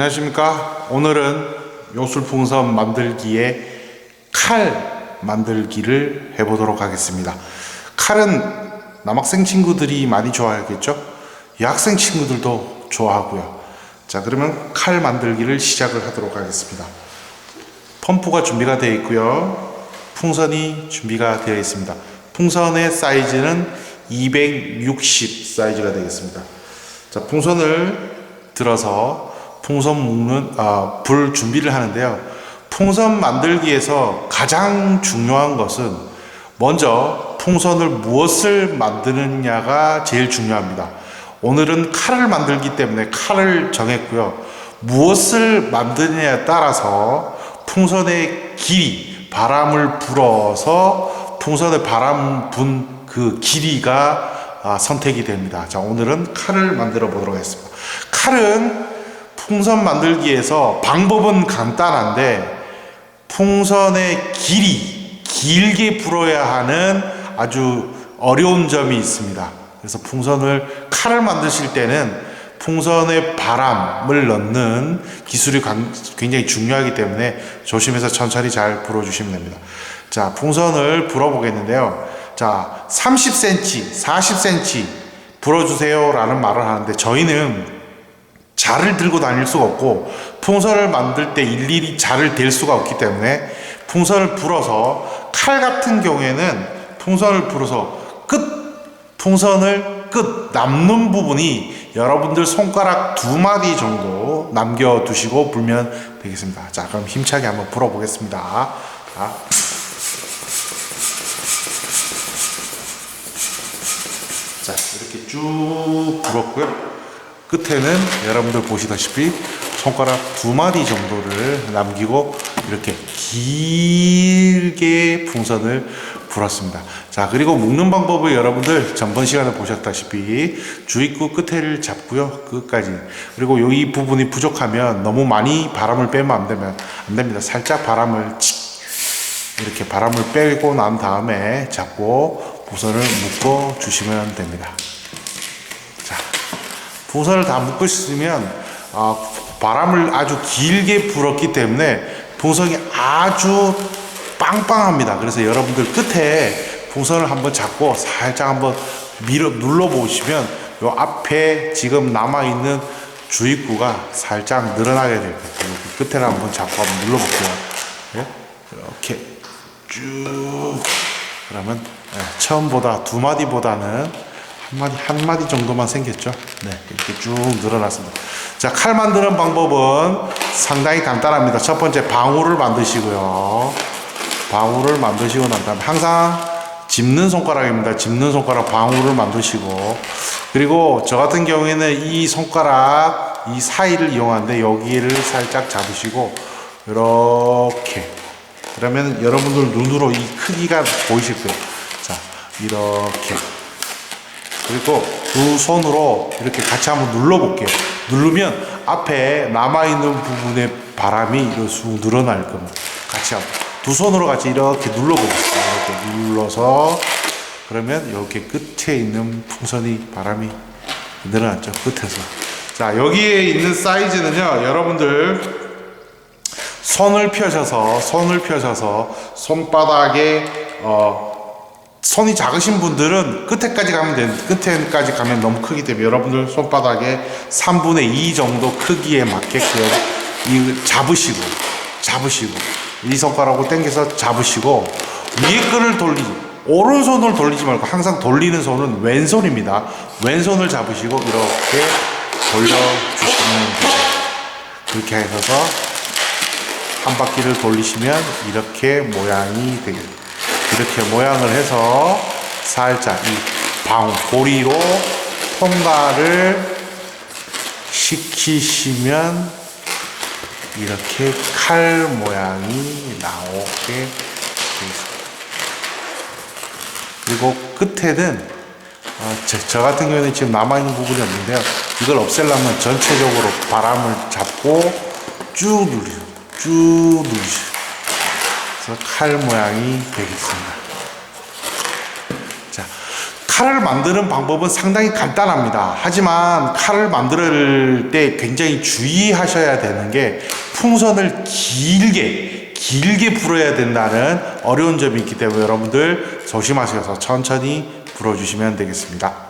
안녕하십니까? 오늘은 요술풍선 만들기에 칼 만들기를 해보도록 하겠습니다. 칼은 남학생 친구들이 많이 좋아하겠죠? 여학생 친구들도 좋아하고요. 자 그러면 칼 만들기를 시작을 하도록 하겠습니다. 펌프가 준비가 되어 있고요. 풍선이 준비가 되어 있습니다. 풍선의 사이즈는 260 사이즈가 되겠습니다. 자 풍선을 들어서 풍선 묶는 아, 불 준비를 하는데요. 풍선 만들기에서 가장 중요한 것은 먼저 풍선을 무엇을 만드느냐가 제일 중요합니다. 오늘은 칼을 만들기 때문에 칼을 정했고요. 무엇을 만드느냐에 따라서 풍선의 길이 바람을 불어서 풍선에 바람 분 그 길이가 아, 선택이 됩니다. 자, 오늘은 칼을 만들어 보도록 하겠습니다. 칼은 풍선 만들기에서 방법은 간단한데 풍선의 길이 길게 불어야 하는 아주 어려운 점이 있습니다. 그래서 풍선을 칼을 만드실 때는 풍선에 바람을 넣는 기술이 굉장히 중요하기 때문에 조심해서 천천히 잘 불어주시면 됩니다. 자, 풍선을 불어보겠는데요. 자, 30cm, 40cm 불어주세요 라는 말을 하는데 저희는 자를 들고 다닐 수가 없고 풍선을 만들 때 일일이 자를 댈 수가 없기 때문에 풍선을 불어서 칼 같은 경우에는 풍선을 불어서 끝 풍선을 끝 남는 부분이 여러분들 손가락 두 마디 정도 남겨 두시고 불면 되겠습니다. 자 그럼 힘차게 한번 불어 보겠습니다. 자. 자 이렇게 쭉 불었고요 끝에는 여러분들 보시다시피 손가락 두 마디 정도를 남기고 이렇게 길게 풍선을 불었습니다. 자 그리고 묶는 방법을 여러분들 전번 시간에 보셨다시피 주입구 끝에를 잡고요 끝까지. 그리고 이 부분이 부족하면 너무 많이 바람을 빼면 안 되면 안 됩니다. 살짝 바람을 이렇게 바람을 빼고 난 다음에 잡고 부선을 묶어 주시면 됩니다. 자, 부선을 다 묶으시면 어, 바람을 아주 길게 불었기 때문에 풍선이 아주 빵빵합니다. 그래서 여러분들 끝에 풍선을 한번 잡고 살짝 한번 밀어 눌러 보시면 요 앞에 지금 남아 있는 주입구가 살짝 늘어나게 될 거예요. 끝에를 한번 잡고 한번 눌러 볼게요. 네? 이렇게 쭉 그러면 네, 처음보다 두 마디보다는 한 마디 한 마디 정도만 생겼죠. 네, 이렇게 쭉 늘어났습니다. 자, 칼 만드는 방법은 상당히 간단합니다. 첫 번째 방울을 만드시고요. 방울을 만드시고 난 다음에 항상 짚는 손가락입니다. 짚는 손가락 방울을 만드시고 그리고 저 같은 경우에는 이 손가락 이 사이를 이용하는데 여기를 살짝 잡으시고 이렇게 그러면 여러분들 눈으로 이 크기가 보이실 거예요. 자, 이렇게. 그리고 두 손으로 이렇게 같이 한번 눌러 볼게요. 누르면 앞에 남아있는 부분의 바람이 이렇게 쑥 늘어날 겁니다. 같이 한번. 두 손으로 같이 이렇게 눌러보겠습니다. 이렇게 눌러서 그러면 이렇게 끝에 있는 풍선이 바람이 늘어났죠. 끝에서. 자, 여기에 있는 사이즈는요, 여러분들 손을 펴셔서 손을 펴셔서 손바닥에 어 손이 작으신 분들은 끝에까지 가면 돼. 끝에까지 가면 너무 크기 때문에 여러분들 손바닥에 3분의 2 정도 크기에 맞게끔 이 잡으시고 잡으시고 이 손가락으로 당겨서 잡으시고 위에 끈을 돌리지 오른손을 돌리지 말고 항상 돌리는 손은 왼손입니다. 왼손을 잡으시고 이렇게 돌려주시면 돼요. 그렇게 해서 한 바퀴를 돌리시면 이렇게 모양이 되겠습니다. 이렇게 모양을 해서 살짝 이 방, 고리로 통과를 시키시면 이렇게 칼 모양이 나오게 되겠습니다. 그리고 끝에는 어, 저, 저, 같은 경우에는 지금 남아있는 부분이 없는데요. 이걸 없애려면 전체적으로 바람을 잡고 쭉 누르죠. 쭉 누르시죠. 그래서 칼 모양이 되겠습니다. 자, 칼을 만드는 방법은 상당히 간단합니다. 하지만 칼을 만들 때 굉장히 주의하셔야 되는 게 풍선을 길게 길게 불어야 된다는 어려운 점이 있기 때문에 여러분들 조심하셔서 천천히 불어주시면 되겠습니다.